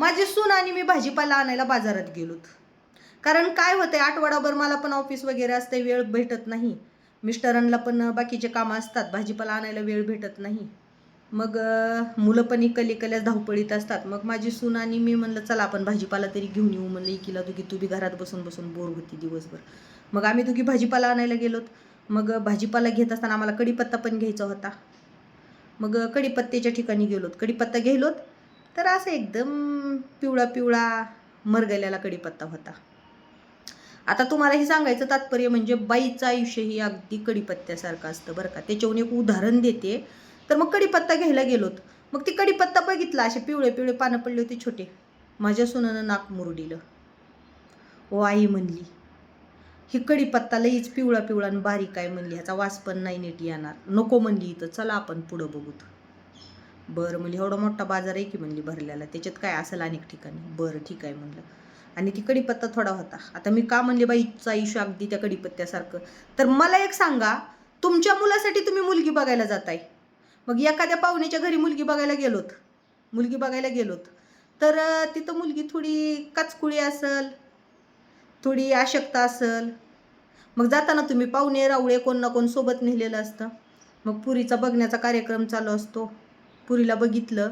माझी सून आणि मी भाजीपाला आणायला बाजारात गेलोत. कारण काय होतंय आठवडाभर मला पण ऑफिस वगैरे असते वेळ भेटत नाही. मिस्टरांना पण बाकीचे कामं असतात भाजीपाला आणायला वेळ भेटत नाही. मग मुलं पण इकल इकल्याच धावपळीत असतात. मग माझी सून आणि मी म्हणलं चला आपण भाजीपाला तरी घेऊन येऊ. म्हणलं इकीला दोघी तू बी घरात बसून बसून बोर होती दिवसभर. मग आम्ही दोघी भाजीपाला आणायला गेलोत. मग भाजीपाला घेत असताना आम्हाला कढीपत्ता पण घ्यायचा होता. मग कढीपत्त्याच्या ठिकाणी गेलोत. कढीपत्ता घेलोत तर असं एकदम पिवळा पिवळा मरगल्याला कढीपत्ता होता. आता तुम्हाला हे सांगायचं तात्पर्य म्हणजे बाईचं आयुष्य ही अगदी कडीपत्त्यासारखं असतं बरं का. त्याच्याहून एक उदाहरण देते. तर मग कडीपत्ता घ्यायला गेलोत. मग ती कढीपत्ता बघितला. असे पिवळे पिवळे पानं पडले होते छोटे. माझ्या सुनानं नाक मुरडीलं. ओ आई म्हणली ही कडीपत्ता लईच पिवळा पिवळा आणि बारीक आहे म्हणली. ह्याचा वास पण नाही नीट येणार. नको म्हणली इथं. चला आपण पुढं बघूत. बरं म्हणजे एवढा मोठा बाजार आहे की म्हणली भरलेला त्याच्यात काय असेल अनेक ठिकाणी. बरं ठीक आहे म्हणलं. आणि ती कढीपत्ता थोडा होता. आता मी का म्हणले बाईचा इशू अगदी त्या कढीपत्त्यासारखं तर मला एक सांगा तुमच्या मुलासाठी तुम्ही मुलगी बघायला जाताय. मग एखाद्या पाहुण्याच्या घरी मुलगी बघायला गेलोत. मुलगी बघायला गेलोत. तर तिथं मुलगी थोडी काचकुळी असल थोडी अशक्ता असल. मग जाताना तुम्ही पाहुणे रावळे कोण ना कोण सोबत नेलेलं असतं. मग पुरीचा बघण्याचा कार्यक्रम चालू असतो. पुरीला बघितलं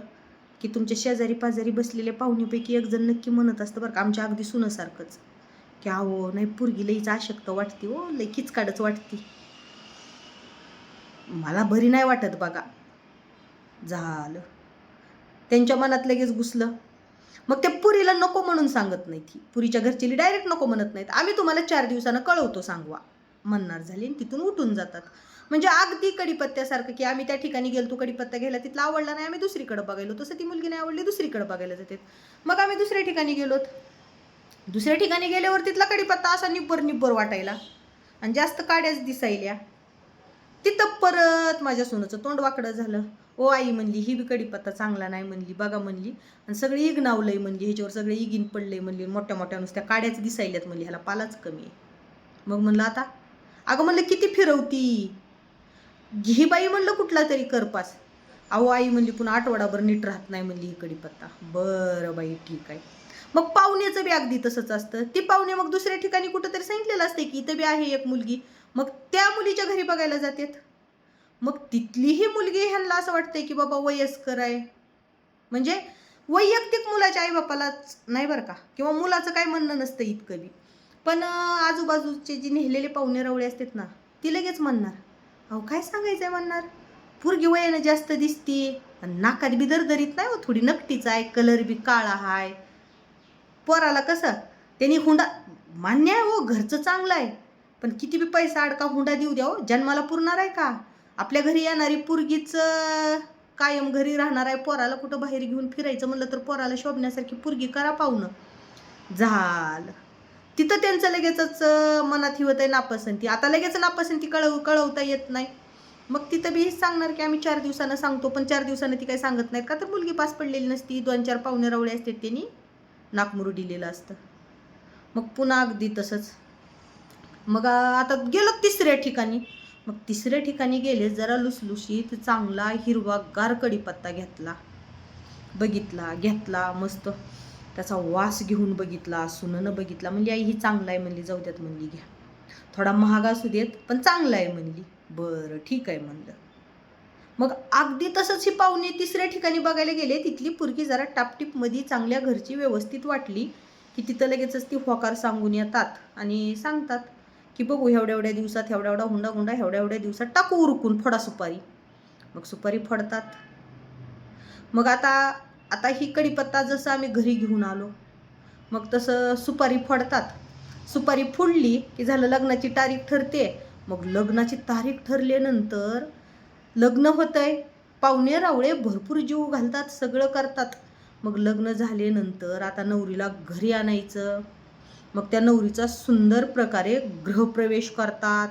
की तुमच्या शेजारी पाजारी बसलेल्या पाहुणेपैकी एक जण नक्की म्हणत असतं बरं का आमच्या अगदी सुनासारखंच. की अहो नाही पुरगी लईच आशक्त वाटते हो लई किचकाडच वाटती. मला बरी नाही वाटत बघा. झालं. त्यांच्या मनात लगेच घुसलं. मग त्या पुरीला नको म्हणून सांगत नाही ती. पुरीच्या घरची डायरेक्ट नको म्हणत नाहीत. आम्ही तुम्हाला चार दिवसानं कळवतो सांगवा. म्हणणार झाली आणि तिथून उठून जातात. म्हणजे अगदी कडीपत्त्यासारखं की आम्ही त्या ठिकाणी गेलो कडीपत्ता घ्यायला तिथला आवडला नाही आम्ही दुसरीकडे बघायलो. तसं ती मुलगी नाही आवडली दुसरीकडे बघायला जाते. मग आम्ही दुसऱ्या ठिकाणी गेलोत. दुसऱ्या ठिकाणी गेल्यावर तिथला कडीपत्ता असा निब्बर निब्बर वाटायला. आणि जास्त काड्याच दिसायल्या. तिथं परत माझ्या सोनाचं तोंड वाकडं झालं. ओ आई म्हणली ही बी कडीपत्ता चांगला नाही म्हणली बघा म्हणली. आणि सगळी इगनावलंय म्हणली ह्याच्यावर सगळे इगिन पडलंय म्हणली. मोठ्या मोठ्या नुसत्या काड्याच दिसायल्यात म्हणली ह्याला पालाच कमी आहे. मग म्हणलं आता? अगं म्हणलं किती फिरवती? घी बाई म्हणलं कुठला तरी करपास. अहो आई म्हणली पुन्हा आठवडाभर नीट राहत नाही म्हणली ही पत्ता. बरं बाई ठीक आहे. मग पाहुण्याचं बी अगदी तसंच असतं. ती पाहुणे मग दुसऱ्या ठिकाणी कुठंतरी सांगितलेलं असते की इथं बी आहे एक मुलगी. मग त्या मुलीच्या घरी बघायला जातात. मग तिथलीही मुलगी ह्यांना असं वाटतंय की बाबा वयस्कर आहे. म्हणजे वैयक्तिक मुलाच्या आईबापालाच नाही बरं का? किंवा मुलाचं काय म्हणणं नसतं इतकं बी. पण आजूबाजूचे जे नेहलेले पाहुणे रावळे असतात ना ती लगेच म्हणणार. अहो काय सांगायचं आहे म्हणणार? पोरगी वयानं जास्त दिसती आणि नाकात बी दरदरीत नाही हो थोडी नकटीच आहे कलर बी काळा आहे पोराला कसं त्यांनी हुंडा मान्य आहे हो घरचं चांगलं आहे. पण किती बी पैसा अडका हुंडा देऊ द्या हो जन्माला पुरणार आहे का? आपल्या घरी येणारी पुरगीच कायम घरी राहणार आहे पोराला कुठं बाहेर घेऊन फिरायचं म्हणलं तर पोराला शोभण्यासारखी पुरगी करा पाहुणं. झालं. तिथं त्यांचं लगेचच मनात ही होत आहे नापसंती. आता लगेच नापसंती कळव कळवता येत नाही. मग तिथं बी हेच सांगणार की आम्ही चार दिवसानं सांगतो पण चार दिवसानं ती काही सांगत नाहीत का? तर मुलगी पास पडलेली नसती. दोन चार पाहुणे रावळे असतात त्यांनी. नाकमुरू दिलेलं असतं. मग पुन्हा अगदी तसंच. मग आता गेलो तिसऱ्या ठिकाणी. मग तिसऱ्या ठिकाणी गेले जरा लुसलुशीत चांगला हिरवागार कडीपत्ता घेतला. बघितला घेतला मस्त. त्याचा वास घेऊन बघितला सुननं बघितला. म्हणली आई ही चांगला आहे म्हणली जाऊ द्यात म्हणली घ्या. थोडा महाग असू देत पण चांगला आहे म्हणली. बरं ठीक आहे म्हणलं. मग अगदी तसंच ही पाहुणे तिसऱ्या ठिकाणी बघायला गेले तिथली पुरगी जरा टापटीपमध्ये चांगल्या घरची व्यवस्थित वाटली की तिथं लगेचच ती होकार सांगून येतात आणि सांगतात की बघू एवढ्या एवढ्या दिवसात एवढ्या एवढा हुंडा हुंडा एवढ्या एवढ्या दिवसात टाकू उरकून फोडा सुपारी. मग सुपारी फोडतात. मग आता आता ही कढीपत्ता जसं आम्ही घरी घेऊन आलो मग तसं सुपारी फोडतात. सुपारी फोडली की झालं लग्नाची तारीख ठरते मग लग्नाची तारीख ठरल्यानंतर लग्न होतंय. पाहुणे रावळे भरपूर जीव घालतात सगळं करतात. मग लग्न झाल्यानंतर आता नवरीला घरी आणायचं. मग त्या नवरीचा सुंदर प्रकारे गृहप्रवेश करतात.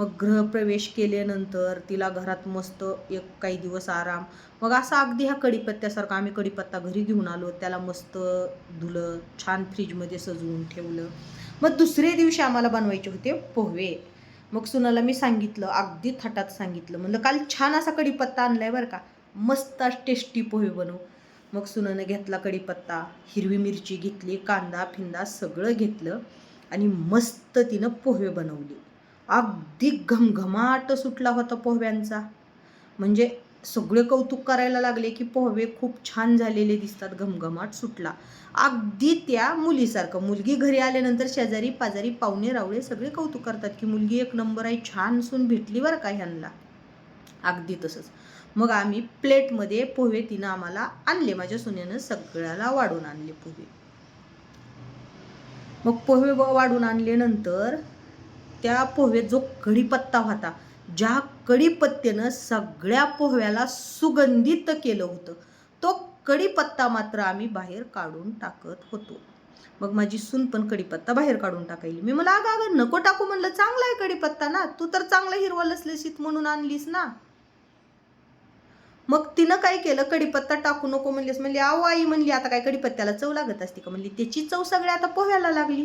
मग गृहप्रवेश केल्यानंतर तिला घरात मस्त एक काही दिवस आराम. मग असं अगदी ह्या कडीपत्त्यासारखा आम्ही कडीपत्ता घरी घेऊन आलो. त्याला मस्त धुलं छान फ्रीजमध्ये सजवून ठेवलं. मग दुसरे दिवशी आम्हाला बनवायचे होते पोहे. मग सुनाला मी सांगितलं अगदी थाटात सांगितलं. म्हणलं काल छान असा कढीपत्ता आणलाय बरं का. मस्त टेस्टी पोहे बनवू. मग सुनानं घेतला कढीपत्ता हिरवी मिरची घेतली कांदा फिंदा सगळं घेतलं आणि मस्त तिनं पोहे बनवले. अगदी घमघमाट सुटला होता पोह्यांचा म्हणजे सगळे कौतुक करायला लागले की पोहे खूप छान झालेले दिसतात घमघमाट सुटला. अगदी त्या मुलीसारखं मुलगी घरी आल्यानंतर शेजारी पाजारी पाहुणे रावळे सगळे कौतुक करतात की मुलगी एक नंबर आहे छान सून भेटली बरं का ह्यांना. अगदी तसंच. मग आम्ही प्लेटमध्ये पोहे तिनं आम्हाला आणले माझ्या सुनेनं सगळ्याला वाढून आणले पोहे मग पोहे व- वाढून आणल्यानंतर त्या पोहेत जो कढीपत्ता होता ज्या कढीपत्त्यानं सगळ्या पोह्याला सुगंधित केलं होतं. तो कढीपत्ता मात्र आम्ही बाहेर काढून टाकत होतो. मग माझी सून पण कढीपत्ता बाहेर काढून टाकायली मी मला अगं अगं नको टाकू. म्हणलं चांगला आहे कढीपत्ता ना. तू तर चांगला हिरवा लसलशीत म्हणून आणलीस ना. मग तिनं काय केलं? कढीपत्ता टाकू नको म्हणलीस. म्हणली आहो आई म्हणली आता काय कढीपत्त्याला चव लागत असते का? म्हणली त्याची चव सगळ्या आता पोह्याला लागली.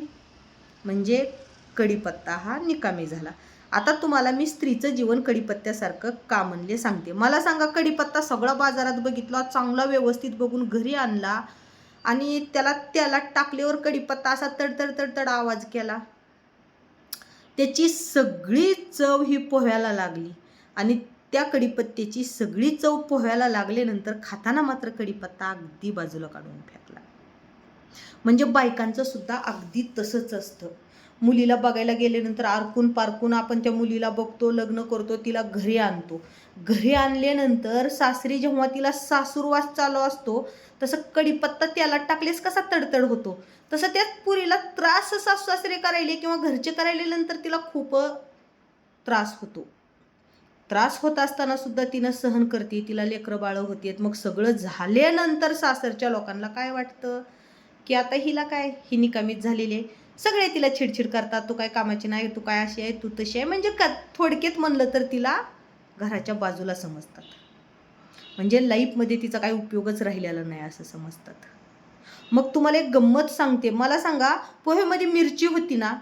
म्हणजे कढीपत्ता हा निकामी झाला. आता तुम्हाला मी स्त्रीचं जीवन कढीपत्त्यासारखं का म्हणले सांगते? मला सांगा कढीपत्ता सगळा बाजारात बघितला चांगला व्यवस्थित बघून घरी आणला आणि त्याला त्याला टाकल्यावर कढीपत्ता असा तडतड तडतड आवाज केला. त्याची सगळी चव ही पोह्याला लागली आणि त्या कढीपत्त्याची सगळी चव पोह्याला लागल्यानंतर खाताना मात्र कढीपत्ता अगदी बाजूला काढून फेकला. म्हणजे बायकांचं सुद्धा अगदी तसंच असतं. मुलीला बघायला गेल्यानंतर आरकून पारकून आपण त्या मुलीला बघतो लग्न करतो तिला घरी आणतो. घरी आणल्यानंतर सासरी जेव्हा तिला सासूरवास चालू असतो तसं कढीपत्ता त्याला टाकलेस कसा तडतड होतो? तसं त्या पुरीला त्रास सासू सासरे करायले किंवा घरचे करायले नंतर तिला खूप त्रास होतो. त्रास होत असताना सुद्धा तिनं सहन करते तिला लेकरं बाळं होतीत मग सगळं झाल्यानंतर सासरच्या लोकांना काय वाटतं? की आता हिला काय? ही निकामीच झालेली आहे. सगळे तिला चिडचिड करतात तू काय कामाची नाही तू काय अशी आहे तू तशी आहे. म्हणजे का थोडक्यात म्हणलं तर तिला घराच्या बाजूला समजतात. म्हणजे लाईफमध्ये तिचा काही उपयोगच राहिलेला नाही असं समजतात. मग तुम्हाला एक गंमत सांगते. मला सांगा पोहेमध्ये मिरची होती ना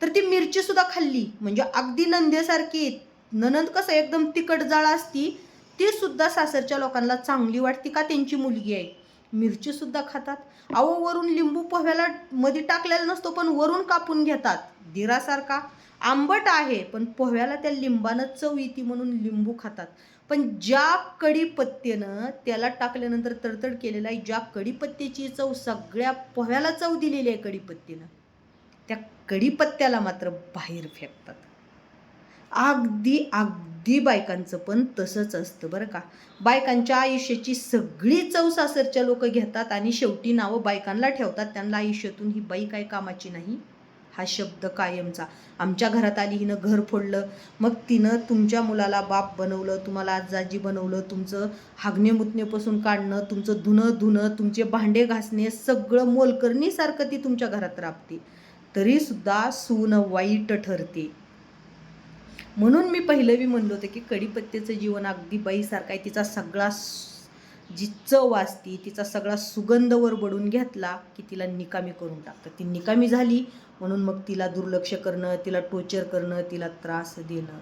तर ती मिरचीसुद्धा खाल्ली. म्हणजे अगदी नंदेसारखी. ननंद कसं एकदम तिखट जाळ असती ती सुद्धा सासरच्या लोकांना चांगली वाटते का त्यांची मुलगी आहे? मिरचीसुद्धा खातात. अहो वरून लिंबू पोह्याला मध्ये टाकलेला नसतो पण वरून कापून घेतात. दिरासारखा. आंबट आहे पण पोह्याला त्या लिंबानं चव येते म्हणून लिंबू खातात. पण ज्या कडीपत्तेनं त्याला टाकल्यानंतर तडतड केलेला आहे ज्या कढीपत्त्याची चव सगळ्या पोह्याला चव दिलेली आहे कढीपत्तेनं त्या कढीपत्त्याला मात्र बाहेर फेकतात. अगदी अगदी बायकांचं पण तसंच असतं बरं का. बायकांच्या आयुष्याची सगळी चव सासरच्या लोक घेतात आणि शेवटी नावं बायकांना ठेवतात. त्यांना आयुष्यातून ही बाई काय कामाची नाही. हा शब्द कायमचा. आमच्या घरात आली हिनं घर फोडलं. मग तिनं तुमच्या मुलाला बाप बनवलं तुम्हाला आजाजी बनवलं तुमचं हागणेमुतणेपासून काढणं तुमचं धुणं धुणं तुमचे भांडे घासणे सगळं मोलकरणीसारखं ती तुमच्या घरात राबते. तरीसुद्धा सून वाईट ठरते. म्हणून मी पहिलं मी म्हणलो होतं की कढीपत्त्याचं जीवन अगदी बाईसारखं आहे. तिचा सगळा जी चव असती तिचा सगळा सुगंध वर बडून घेतला की तिला निकामी करून टाकतं ती निकामी झाली म्हणून मग तिला दुर्लक्ष करणं तिला टोचर करणं तिला त्रास देणं.